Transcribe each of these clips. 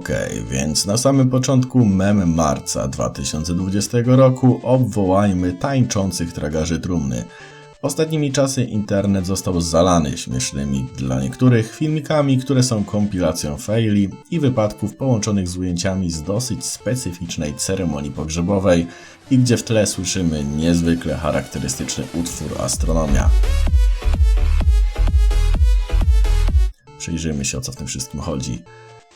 Okej, więc na samym początku mem marca 2020 roku obwołajmy tańczących tragarzy trumny. Ostatnimi czasy internet został zalany śmiesznymi dla niektórych filmikami, które są kompilacją faili i wypadków połączonych z ujęciami z dosyć specyficznej ceremonii pogrzebowej i gdzie w tle słyszymy niezwykle charakterystyczny utwór Astronomia. Przyjrzyjmy się o co w tym wszystkim chodzi.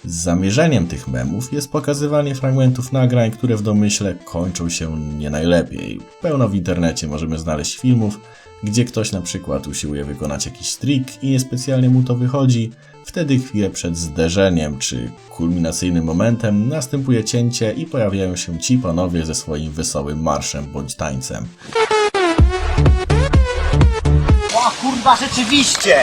Zamierzeniem tych memów jest pokazywanie fragmentów nagrań, które w domyśle kończą się nie najlepiej. Pełno w internecie możemy znaleźć filmów, gdzie ktoś na przykład usiłuje wykonać jakiś trik i niespecjalnie mu to wychodzi. Wtedy chwilę przed zderzeniem czy kulminacyjnym momentem następuje cięcie i pojawiają się ci panowie ze swoim wesołym marszem bądź tańcem. O kurwa, rzeczywiście!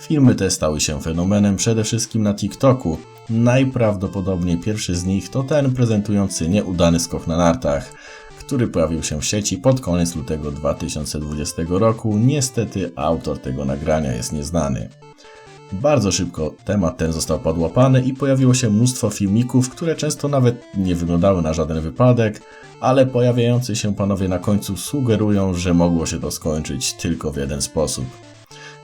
Filmy te stały się fenomenem przede wszystkim na TikToku. Najprawdopodobniej pierwszy z nich to ten prezentujący nieudany skok na nartach, który pojawił się w sieci pod koniec lutego 2020 roku. Niestety autor tego nagrania jest nieznany. Bardzo szybko temat ten został podłapany i pojawiło się mnóstwo filmików, które często nawet nie wyglądały na żaden wypadek, ale pojawiający się panowie na końcu sugerują, że mogło się to skończyć tylko w jeden sposób.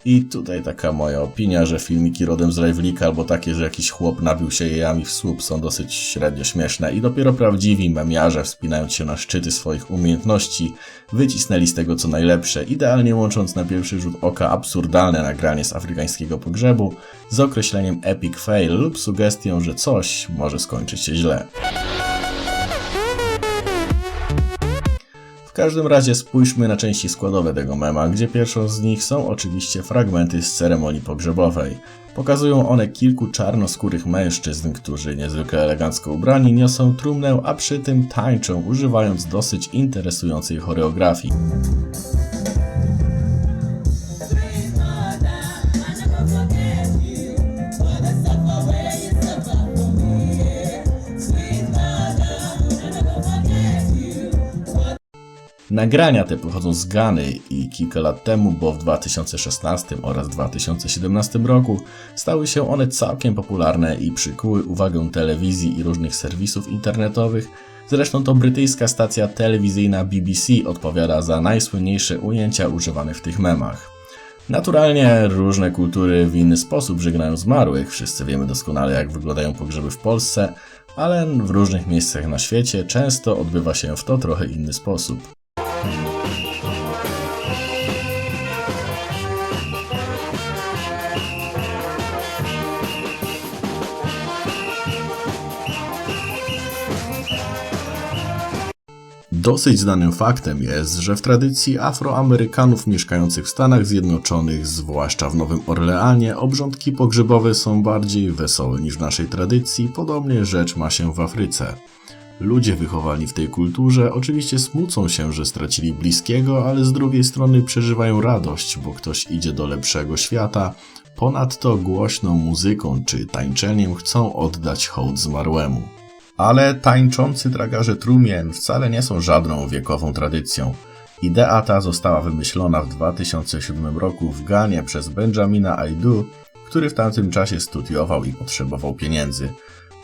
I tutaj taka moja opinia, że filmiki rodem z Rajwlika albo takie, że jakiś chłop nabił się jajami w słup są dosyć średnio śmieszne i dopiero prawdziwi memiarze wspinając się na szczyty swoich umiejętności wycisnęli z tego co najlepsze, idealnie łącząc na pierwszy rzut oka absurdalne nagranie z afrykańskiego pogrzebu z określeniem epic fail lub sugestią, że coś może skończyć się źle. Każdym razie spójrzmy na części składowe tego mema, gdzie pierwszą z nich są oczywiście fragmenty z ceremonii pogrzebowej. Pokazują one kilku czarnoskórych mężczyzn, którzy niezwykle elegancko ubrani niosą trumnę, a przy tym tańczą, używając dosyć interesującej choreografii. Nagrania te pochodzą z Gany i kilka lat temu, bo w 2016 oraz 2017 roku stały się one całkiem popularne i przykuły uwagę telewizji i różnych serwisów internetowych. Zresztą to brytyjska stacja telewizyjna BBC odpowiada za najsłynniejsze ujęcia używane w tych memach. Naturalnie różne kultury w inny sposób żegnają zmarłych, wszyscy wiemy doskonale jak wyglądają pogrzeby w Polsce, ale w różnych miejscach na świecie często odbywa się w to trochę inny sposób. Dosyć znanym faktem jest, że w tradycji Afroamerykanów mieszkających w Stanach Zjednoczonych, zwłaszcza w Nowym Orleanie, obrządki pogrzebowe są bardziej wesołe niż w naszej tradycji, podobnie rzecz ma się w Afryce. Ludzie wychowani w tej kulturze oczywiście smucą się, że stracili bliskiego, ale z drugiej strony przeżywają radość, bo ktoś idzie do lepszego świata. Ponadto głośną muzyką czy tańczeniem chcą oddać hołd zmarłemu. Ale tańczący tragarze trumien wcale nie są żadną wiekową tradycją. Idea ta została wymyślona w 2007 roku w Ganie przez Benjamina Aidu, który w tamtym czasie studiował i potrzebował pieniędzy.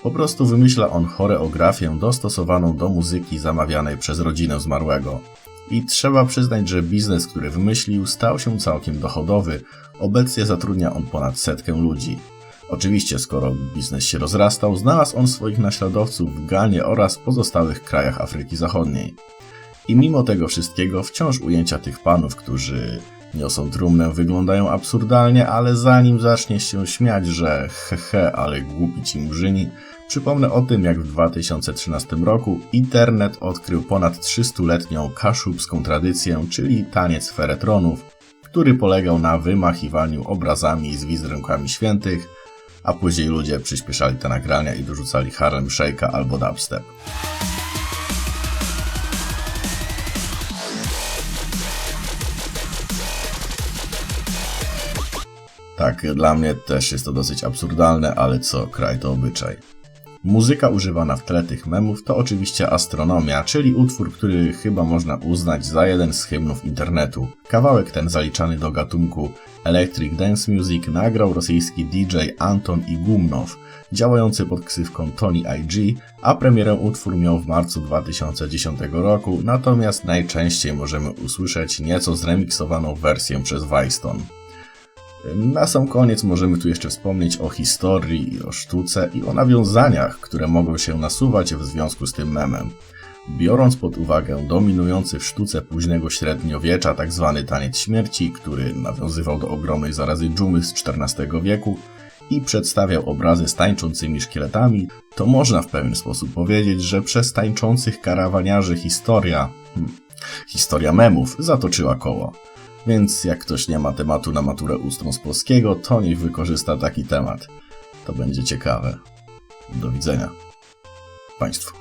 Po prostu wymyśla on choreografię dostosowaną do muzyki zamawianej przez rodzinę zmarłego. I trzeba przyznać, że biznes, który wymyślił, stał się całkiem dochodowy. Obecnie zatrudnia on ponad setkę ludzi. Oczywiście, skoro biznes się rozrastał, znalazł on swoich naśladowców w Ganie oraz pozostałych krajach Afryki Zachodniej. I mimo tego wszystkiego, wciąż ujęcia tych panów, którzy niosą trumnę, wyglądają absurdalnie, ale zanim zacznie się śmiać, że hehe, ale głupi ci murzyni, przypomnę o tym, jak w 2013 roku internet odkrył ponad 300-letnią kaszubską tradycję, czyli taniec feretronów, który polegał na wymachiwaniu obrazami z wizerunkami świętych, a później ludzie przyspieszali te nagrania i dorzucali Harlem Shake'a albo dubstep. Tak, dla mnie też jest to dosyć absurdalne, ale co kraj to obyczaj. Muzyka używana w tle tych memów to oczywiście Astronomia, czyli utwór, który chyba można uznać za jeden z hymnów internetu. Kawałek ten zaliczany do gatunku Electric Dance Music nagrał rosyjski DJ Anton Igumnow, działający pod ksywką Tony IG, a premierę utwór miał w marcu 2010 roku, natomiast najczęściej możemy usłyszeć nieco zremiksowaną wersję przez Weiston. Na sam koniec możemy tu jeszcze wspomnieć o historii, o sztuce i o nawiązaniach, które mogą się nasuwać w związku z tym memem. Biorąc pod uwagę dominujący w sztuce późnego średniowiecza tzw. taniec śmierci, który nawiązywał do ogromnej zarazy dżumy z XIV wieku i przedstawiał obrazy z tańczącymi szkieletami, to można w pewien sposób powiedzieć, że przez tańczących karawaniarzy historia, hmm, historia memów zatoczyła koło. Więc jak ktoś nie ma tematu na maturę ustną z polskiego, to niech wykorzysta taki temat. To będzie ciekawe. Do widzenia. Państwu.